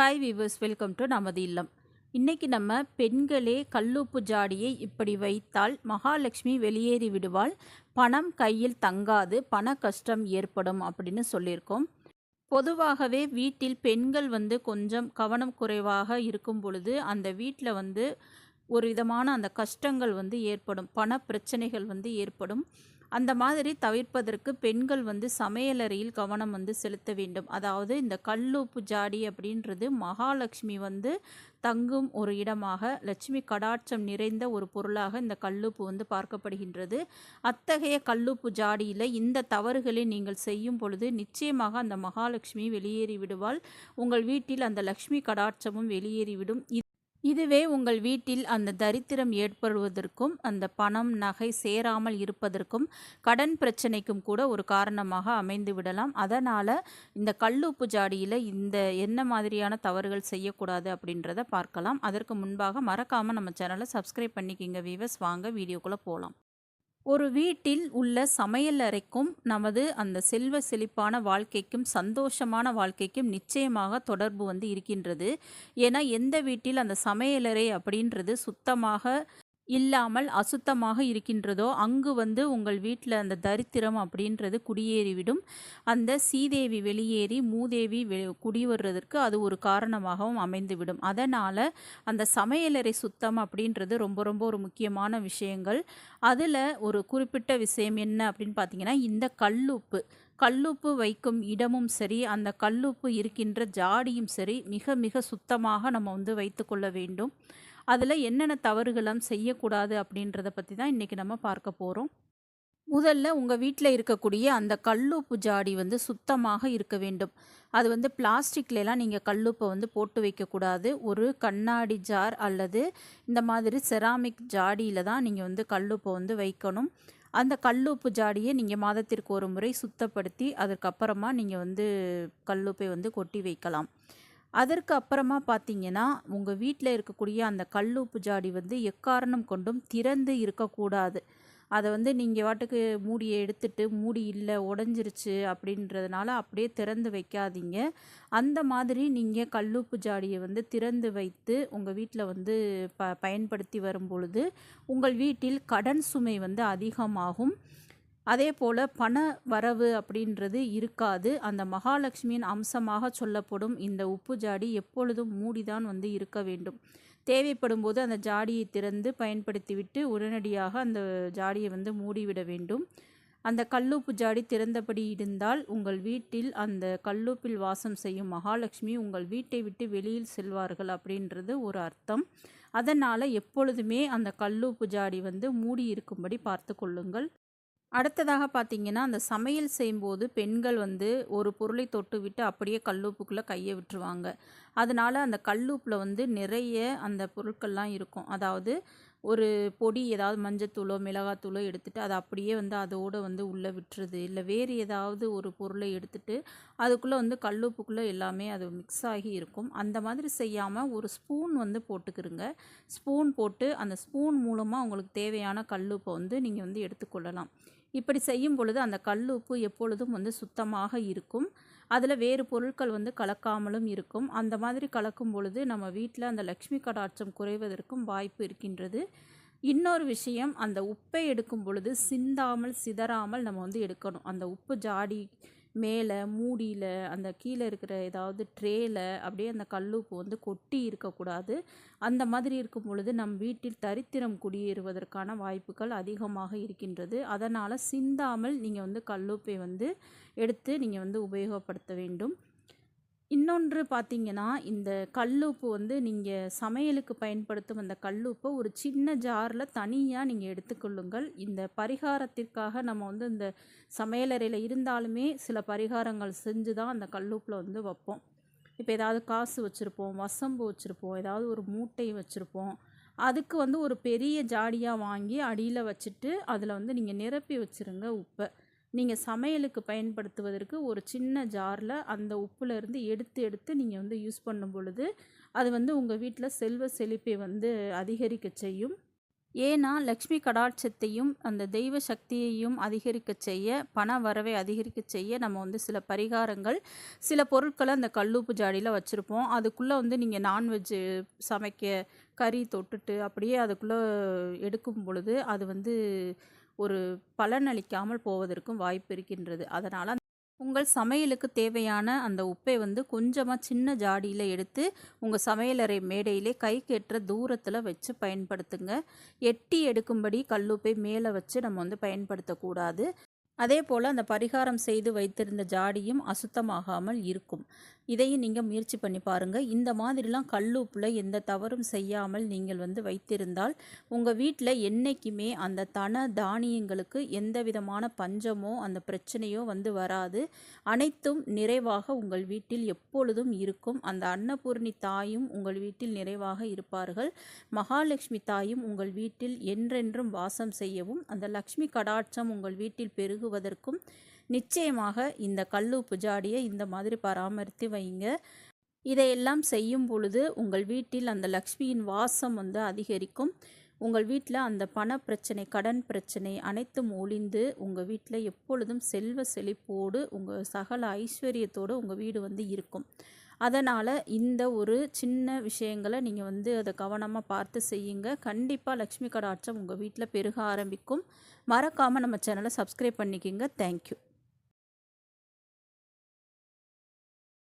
Hi viewers welcome to நமது இல்லம். இன்றைக்கி நம்ம பெண்களே கல்லுப்பு ஜாடியை இப்படி வைத்தால் மகாலட்சுமி வெளியேறி விடுவாள் பணம் கையில் தங்காது பண கஷ்டம் ஏற்படும் அப்படின்னு சொல்லியிருக்கோம். பொதுவாகவே வீட்டில் பெண்கள் வந்து கொஞ்சம் கவனம் குறைவாக இருக்கும் பொழுது அந்த வீட்டில் வந்து ஒரு விதமான அந்த கஷ்டங்கள் வந்து ஏற்படும் பண பிரச்சனைகள் வந்து ஏற்படும். அந்த மாதிரி தவிர்ப்பதற்கு பெண்கள் வந்து சமையலறையில் கவனம் வந்து செலுத்த வேண்டும். அதாவது இந்த கல்லுப்பு ஜாடி அப்படின்றது மகாலட்சுமி வந்து தங்கும் ஒரு இடமாக லட்சுமி கடாட்சம் நிறைந்த ஒரு பொருளாக இந்த கல்லுப்பு வந்து பார்க்கப்படுகின்றது. அத்தகைய கல்லுப்பு ஜாடியில் இந்த தவறுகளை நீங்கள் செய்யும் பொழுது நிச்சயமாக அந்த மகாலட்சுமி வெளியேறி விடுவாள் உங்கள் வீட்டில் அந்த லக்ஷ்மி கடாட்சமும் வெளியேறிவிடும். இதுவே உங்கள் வீட்டில் அந்த தரித்திரம் ஏற்படுவதற்கும் அந்த பணம் நகை சேராமல் இருப்பதற்கும் கடன் பிரச்சனைக்கும் கூட ஒரு காரணமாக அமைந்து விடலாம். அதனால் இந்த கல்லுப்பு ஜாடியில் இந்த என்ன மாதிரியான தவறுகள் செய்யக்கூடாது அப்படின்றத பார்க்கலாம். அதற்கு முன்பாக மறக்காமல் நம்ம சேனலை சப்ஸ்கிரைப் பண்ணிக்கிங்க வீவர்ஸ் வாங்க வீடியோக்குள்ளே போகலாம் ஒரு வீட்டில் உள்ள சமையல் அறைக்கும் நமது அந்த செல்வ செழிப்பான வாழ்க்கைக்கும் சந்தோஷமான வாழ்க்கைக்கும் நிச்சயமாக தொடர்பு வந்து இருக்கின்றது. ஏன்னா எந்த வீட்டில் அந்த சமையலறை அப்படின்றது சுத்தமாக இல்லாமல் அசுத்தமாக இருக்கின்றதோ அங்கு வந்து உங்கள் வீட்டில் அந்த தரித்திரம் அப்படின்றது குடியேறிவிடும். அந்த சீதேவி வெளியேறி மூதேவி வெ குடிவருவதற்கு அது ஒரு காரணமாகவும் அமைந்துவிடும். அதனால் அந்த சமையலறை சுத்தம் அப்படின்றது ரொம்ப ரொம்ப ஒரு முக்கியமான விஷயங்கள். அதில் ஒரு குறிப்பிட்ட விஷயம் என்ன அப்படின்னு பார்த்தீங்கன்னா இந்த கல்லுப்பு. கல்லுப்பு வைக்கும் இடமும் சரி அந்த கல்லுப்பு இருக்கின்ற ஜாடியும் சரி மிக மிக சுத்தமாக நம்ம வந்து வைத்துக்கொள்ள வேண்டும். அதில் என்னென்ன தவறுகளாம் செய்யக்கூடாது அப்படின்றத பற்றி தான் இன்றைக்கி நம்ம பார்க்க போகிறோம் முதல்ல உங்கள் வீட்டில் இருக்கக்கூடிய அந்த கல்லுப்பு ஜாடி வந்து சுத்தமாக இருக்க வேண்டும். அது வந்து பிளாஸ்டிக்லாம் நீங்கள் கல்லுப்பை வந்து போட்டு வைக்கக்கூடாது ஒரு கண்ணாடி ஜார் அல்லது இந்த மாதிரி செராமிக் ஜாடியில் தான் நீங்கள் வந்து கல்லுப்பை வந்து வைக்கணும். அந்த கல்லுப்பு ஜாடியை நீங்கள் மாதத்திற்கு ஒரு முறை சுத்தப்படுத்தி அதற்கப்புறமா நீங்கள் வந்து கல்லுப்பை வந்து கொட்டி வைக்கலாம். அதற்கு அப்புறமா பார்த்தீங்கன்னா உங்கள் வீட்டில் இருக்கக்கூடிய அந்த கல்லுப்பு ஜாடி வந்து எக்காரணம் கொண்டும் திறந்து இருக்கக்கூடாது. அதை வந்து நீங்கள் வாட்டுக்கு மூடியை எடுத்துட்டு மூடி இல்லை உடஞ்சிருச்சு அப்படின்றதுனால அப்படியே திறந்து வைக்காதீங்க. அந்த மாதிரி நீங்கள் கல்லுப்பு ஜாடியை வந்து திறந்து வைத்து உங்கள் வீட்டில் வந்து ப பயன்படுத்தி வரும் பொழுது உங்கள் வீட்டில் கடன் சுமை வந்து அதிகமாகும். அதே போல் பண வரவு அப்படின்றது இருக்காது. அந்த மகாலட்சுமியின் அம்சமாக சொல்லப்படும் இந்த உப்பு ஜாடி எப்பொழுதும் மூடிதான் வந்து இருக்க வேண்டும். தேவைப்படும் போது அந்த ஜாடியை திறந்து பயன்படுத்திவிட்டு உடனடியாக அந்த ஜாடியை வந்து மூடிவிட வேண்டும். அந்த கல்லுப்பு ஜாடி திறந்தபடி இருந்தால் உங்கள் வீட்டில் அந்த கல்லுப்பில் வாசம் செய்யும் மகாலட்சுமி உங்கள் வீட்டை விட்டு வெளியில் செல்வார்கள் அப்படின்றது ஒரு அர்த்தம். அதனால் எப்பொழுதுமே அந்த கல்லுப்பு ஜாடி வந்து மூடி இருக்கும்படி பார்த்து கொள்ளுங்கள். அடுத்ததாக பார்த்தீங்கன்னா அந்த சமையல் செய்யும்போது பெண்கள் வந்து ஒரு பொருளை தொட்டு விட்டு அப்படியே கல்லூப்புக்குள்ளே கையை விட்டுருவாங்க. அதனால் அந்த கல்லூப்பில் வந்து நிறைய அந்த பொருட்கள்லாம் இருக்கும். அதாவது ஒரு பொடி ஏதாவது மஞ்சத்தூளோ மிளகாத்தூளோ எடுத்துகிட்டு அதை அப்படியே வந்து அதோடு வந்து உள்ளே விட்டுருது. இல்லை வேறு ஏதாவது ஒரு பொருளை எடுத்துகிட்டு அதுக்குள்ளே வந்து கல்லுப்புக்குள்ளே எல்லாமே அது மிக்ஸ் ஆகி இருக்கும். அந்த மாதிரி செய்யாமல் ஒரு ஸ்பூன் வந்து போட்டுக்கிறங்க ஸ்பூன் போட்டு அந்த ஸ்பூன் மூலமாக உங்களுக்கு தேவையான கல்லுப்பை வந்து நீங்கள் வந்து எடுத்துக்கொள்ளலாம். இப்படி செய்யும் பொழுது அந்த கல் உப்பு எப்பொழுதும் வந்து சுத்தமாக இருக்கும். அதில் வேறு பொருட்கள் வந்து கலக்காமலும் இருக்கும். அந்த மாதிரி கலக்கும் பொழுது நம்ம வீட்டில் அந்த லக்ஷ்மி கடாட்சம் குறைவதற்கும் வாய்ப்பு இருக்கின்றது. இன்னொரு விஷயம் அந்த உப்பை எடுக்கும் பொழுது சிந்தாமல் சிதறாமல் நம்ம வந்து எடுக்கணும். அந்த உப்பு ஜாடி மேலே மூடியில் அந்த கீழே இருக்கிற ஏதாவது ட்ரேயில் அப்படியே அந்த கல்லுப்பு வந்து கொட்டி இருக்கக்கூடாது. அந்த மாதிரி இருக்கும் பொழுது நம் வீட்டில் தரித்திரம் குடியேறுவதற்கான வாய்ப்புகள் அதிகமாக இருக்கின்றது. அதனால் சிந்தாமல் நீங்கள் வந்து கல்லுப்பை வந்து எடுத்து நீங்கள் வந்து உபயோகப்படுத்த வேண்டும். இன்னொன்று பார்த்தீங்கன்னா இந்த கல்லுப்பு வந்து நீங்கள் சமையலுக்கு பயன்படுத்தும் அந்த கல்லுப்பை ஒரு சின்ன ஜாரில் தனியாக நீங்கள் எடுத்துக்கொள்ளுங்கள் இந்த பரிகாரத்திற்காக நம்ம வந்து இந்த சமையலறையில் இருந்தாலுமே சில பரிகாரங்கள் செஞ்சு தான் அந்த கல்லுப்பில் வந்து வைப்போம். இப்போ ஏதாவது காசு வச்சுருப்போம் வசம்பு வச்சுருப்போம் ஏதாவது ஒரு மூட்டை வச்சுருப்போம். அதுக்கு வந்து ஒரு பெரிய ஜாடியாக வாங்கி அடியில் வச்சுட்டு அதில் வந்து நீங்கள் நிரப்பி வச்சுருங்க உப்பை. நீங்கள் சமையலுக்கு பயன்படுத்துவதற்கு ஒரு சின்ன ஜாரில் அந்த உப்புலேருந்து எடுத்து எடுத்து நீங்கள் வந்து யூஸ் பண்ணும் பொழுது அது வந்து உங்கள் வீட்டில் செல்வ செழிப்பை வந்து அதிகரிக்க செய்யும். ஏன்னா லக்ஷ்மி கடாட்சத்தையும் அந்த தெய்வ சக்தியையும் அதிகரிக்க செய்ய பண வரவை அதிகரிக்க செய்ய நம்ம வந்து சில பரிகாரங்கள் சில பொருட்களை அந்த கல்லூப்பு ஜாடியில் வச்சுருப்போம். அதுக்குள்ளே வந்து நீங்கள் நான்வெஜ்ஜு சமைக்க கறி தொட்டுட்டு அப்படியே அதுக்குள்ளே எடுக்கும் பொழுது அது வந்து ஒரு பலனளிக்காமல் போவதற்கும் வாய்ப்பு இருக்கின்றது. அதனால் உங்கள் சமையலுக்கு தேவையான அந்த உப்பை வந்து கொஞ்சமாக சின்ன ஜாடியில் எடுத்து உங்கள் சமையலறை மேடையிலே கைக்கேற்ற தூரத்தில் வச்சு பயன்படுத்துங்க. எட்டி எடுக்கும்படி கல்லுப்பை மேலே வச்சு நம்ம வந்து பயன்படுத்தக்கூடாது. அதே போல் அந்த பரிகாரம் செய்து வைத்திருந்த ஜாடியும் அசுத்தமாகாமல் இருக்கும். இதையும் நீங்கள் முயற்சி பண்ணி பாருங்கள் இந்த மாதிரிலாம் கல்லுப்பில் எந்த தவறும் செய்யாமல் நீங்கள் வந்து வைத்திருந்தால் உங்கள் வீட்டில் என்றைக்குமே அந்த தன தானியங்களுக்கு எந்த விதமான பஞ்சமோ அந்த பிரச்சனையோ வந்து வராது. அனைத்தும் நிறைவாக உங்கள் வீட்டில் எப்பொழுதும் இருக்கும். அந்த அன்னபூர்ணி தாயும் உங்கள் வீட்டில் நிறைவாக இருப்பார்கள். மகாலட்சுமி தாயும் உங்கள் வீட்டில் என்றென்றும் வாசம் செய்யவும் அந்த லக்ஷ்மி கடாட்சம் உங்கள் வீட்டில் பெருகுவதற்கும் நிச்சயமாக இந்த கல்லுப்பு ஜாடியை இந்த மாதிரி பராமரித்து வைங்க. இதையெல்லாம் செய்யும் பொழுது உங்கள் வீட்டில் அந்த லக்ஷ்மியின் வாசம் வந்து அதிகரிக்கும். உங்கள் வீட்டில் அந்த பண பிரச்சனை கடன் பிரச்சனை அனைத்தும் ஒளிந்து உங்கள் வீட்டில் எப்பொழுதும் செல்வ செழிப்போடு உங்கள் சகல ஐஸ்வர்யத்தோடு உங்கள் வீடு வந்து இருக்கும். அதனால் இந்த ஒரு சின்ன விஷயங்களை நீங்கள் வந்து அதை கவனமாக பார்த்து செய்யுங்க. கண்டிப்பாக லக்ஷ்மி கடாட்சம் உங்கள் வீட்டில் பெருக ஆரம்பிக்கும். மறக்காமல் நம்ம சேனலை சப்ஸ்கிரைப் பண்ணிக்கிங்க. தேங்க்யூ